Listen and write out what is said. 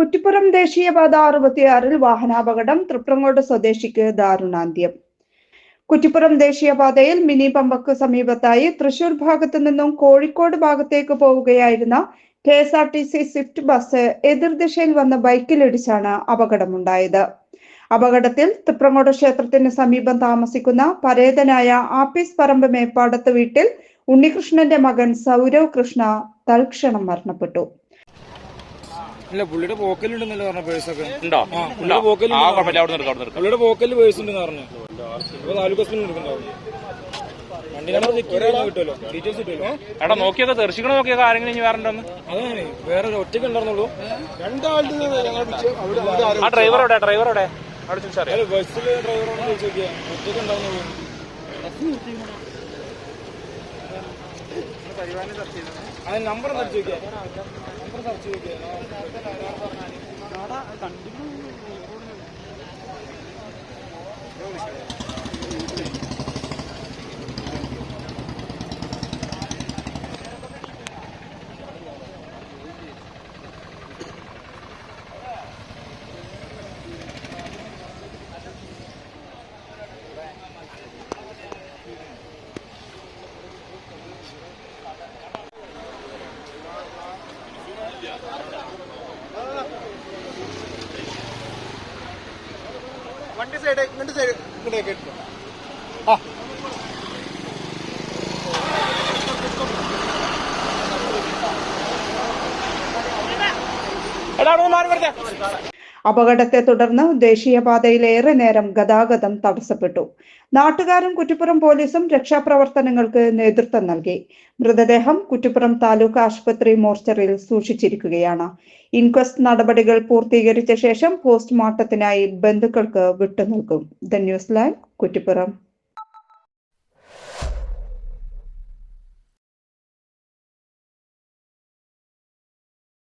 കുറ്റിപ്പുറം ദേശീയപാത അറുപത്തിയാറിൽ വാഹനാപകടം തൃപ്രങ്ങോട് സ്വദേശിക്ക് ദാരുണാന്ത്യം. കുറ്റിപ്പുറം ദേശീയപാതയിൽ മിനി പമ്പക്ക് സമീപത്തായി തൃശൂർ ഭാഗത്തു നിന്നും കോഴിക്കോട് ഭാഗത്തേക്ക് പോവുകയായിരുന്ന K S R T C swift bus എതിർദിശയിൽ വന്ന ബൈക്കിലിടിച്ചാണ് അപകടമുണ്ടായത്. അപകടത്തിൽ തൃപ്രങ്ങോട് ക്ഷേത്രത്തിന് സമീപം താമസിക്കുന്ന പരേതനായ ആപ്പീസ് പറമ്പ് മേപ്പാടത്ത് വീട്ടിൽ ഉണ്ണികൃഷ്ണന്റെ മകൻ സൗരവ് കൃഷ്ണ തൽക്ഷണം മരണപ്പെട്ടു. ഇല്ല പുള്ളിയുടെ പോക്കലുണ്ടെന്നല്ലേ പറഞ്ഞ പേഴ്സൊക്കെ ഉണ്ടോ? പുള്ളിയുടെ പോക്കലിൽ ആ കുഴപ്പമില്ല അവിടെ നിർത്താം അവിടെ നിർത്താം പുള്ളിയുടെ പോക്കലിൽ പേഴ്സ് ഉണ്ടെന്ന് പറഞ്ഞു. അപ്പൊ താലൂക്ക് ഹോസ്പിറ്റലിൽ എടുക്കണ്ടാവും വണ്ടി നമ്പർ കിട്ടുമല്ലോ. ഡീറ്റെയിൽസ് കിട്ടുമല്ലോ. എടാ നോക്കിയൊക്കെ തെറിച്ചിക്കണ നോക്കിയൊക്കെ ആരെങ്കിലും ഇനി വേറെ ഉണ്ടോന്ന് അതാണ് വേറെ ഒരു ഒറ്റയ്ക്ക് ഉണ്ടായിരുന്നുള്ളൂ. ആ ഡ്രൈവർ എവിടെ ഡ്രൈവർ എവിടെ അവിടെ അല്ല ബസ്സിലെ ഡ്രൈവറോട് ചോദിച്ചു നോക്കിയാ ഒറ്റയ്ക്ക് ഉണ്ടായിരുന്നുള്ളൂ. അത് നമ്പർ സെർച്ച് നോക്കിയാ നമ്പർ സെർച്ച് നോക്കിയാ വണ്ടി സൈഡ് ഇങ്ങോട്ട് സൈഡ് ഇങ്ങോട്ടേക്ക് ആ. എടാ അവിടെ മാറി വരട്ടെ. അപകടത്തെ തുടർന്ന് ദേശീയപാതയിൽ ഏറെ നേരം ഗതാഗതം തടസ്സപ്പെട്ടു. നാട്ടുകാരും കുറ്റിപ്പുറം പോലീസും രക്ഷാപ്രവർത്തനങ്ങൾക്ക് നേതൃത്വം നൽകി. മൃതദേഹം കുറ്റിപ്പുറം താലൂക്ക് ആശുപത്രി മോർച്ചറിയിൽ സൂക്ഷിച്ചിരിക്കുകയാണ്. ഇൻക്വസ്റ്റ് നടപടികൾ പൂർത്തീകരിച്ച ശേഷം പോസ്റ്റ്മോർട്ടത്തിനായി ബന്ധുക്കൾക്ക് വിട്ടുനൽകും ദ ന്യൂസ് ലൈൻ കുറ്റിപ്പുറം.